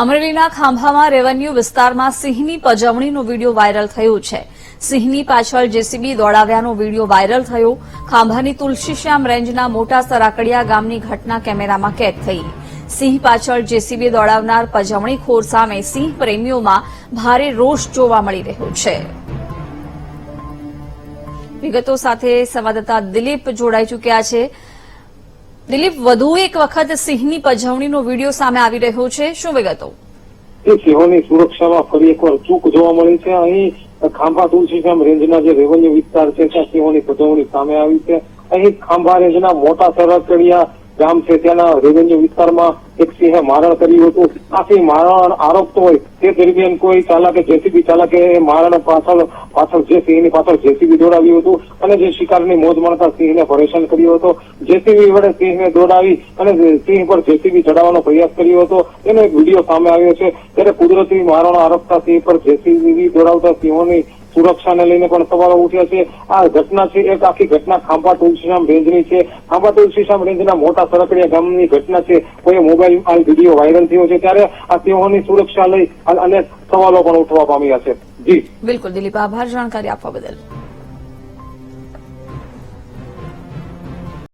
અમરેલીના ખાંભામાં રેવન્યુ વિસ્તારમાં સિંહની પજવણીનો વીડિયો વાયરલ થયો છે. સિંહની પાછળ જેસીબી દોડાવ્યાનો વીડિયો વાયરલ થયો. ખાંભાની તુલસીશ્યામ રેન્જના મોટા સરાકડિયા ગામની ઘટના કેમેરામાં કેદ થઈ. સિંહ પાછળ જેસીબી દોડાવનાર પજવણીખોર સામે સિંહ પ્રેમીઓમાં ભારે રોષ જોવા મળી રહ્યો છે. વિગતો સાથે સંવાદદાતા દિલીપ જોડાઈ ચૂક્યા છે. દિલીપ, વધુ એક વખત સિંહની પજવણીનો વીડિયો સામે આવી રહ્યો છે. શું વિગતો? સિંહોની સુરક્ષામાં ફરી એકવાર ચૂક જોવા મળી છે. અહીં ખાંભા તુલસીશ્યામ રેન્જના જે રેવન્યુ વિસ્તાર છે, ત્યાં સિંહોની પજવણી સામે આવી છે. અહીં ખાંભા રેન્જના મોટા સરકડિયા ગામ છે, ત્યાંના રેવન્યુ વિસ્તારમાં એક સિંહે મારણ કર્યું હતું. આ સિંહ મારણ આરોપતો હોય. તે દરમિયાન કોઈ ચાલકે જેસીબી ચાલકે મારણ પાછળ પાછળ જે સિંહની પાછળ જેસીબી દોડાવ્યું હતું અને જે શિકારની મોજ માણતા સિંહને પરેશાન કર્યો હતો. જેસીબી વડે સિંહને દોડાવી અને સિંહ પર જેસીબી ચડાવવાનો પ્રયાસ કર્યો હતો. એનો એક વીડિયો સામે આવ્યો છે. ત્યારે કુદરતી મારણ આરોપતા સિંહ પર જેસીબી દોડાવતા સિંહોની સુરક્ષાને લઈને પણ સવાલો ઉઠ્યા છે. આ ઘટના છે, એક આખી ઘટના ખાંભા તુલસીશ્યામ રેન્જની છે. ખાંભા તુલસીશ્યામ રેન્જના મોટા સરકડિયા ગામની ઘટના છે. કોઈ મોબાઈલ આ વીડિયો વાયરલ થયો છે ત્યારે આ તેઓની સુરક્ષા લઈ અને સવાલો પણ ઉઠવા પામ્યા છે. જી. બિલકુલ દિલીપ, આભાર. જાણકારી આપવા બદલ.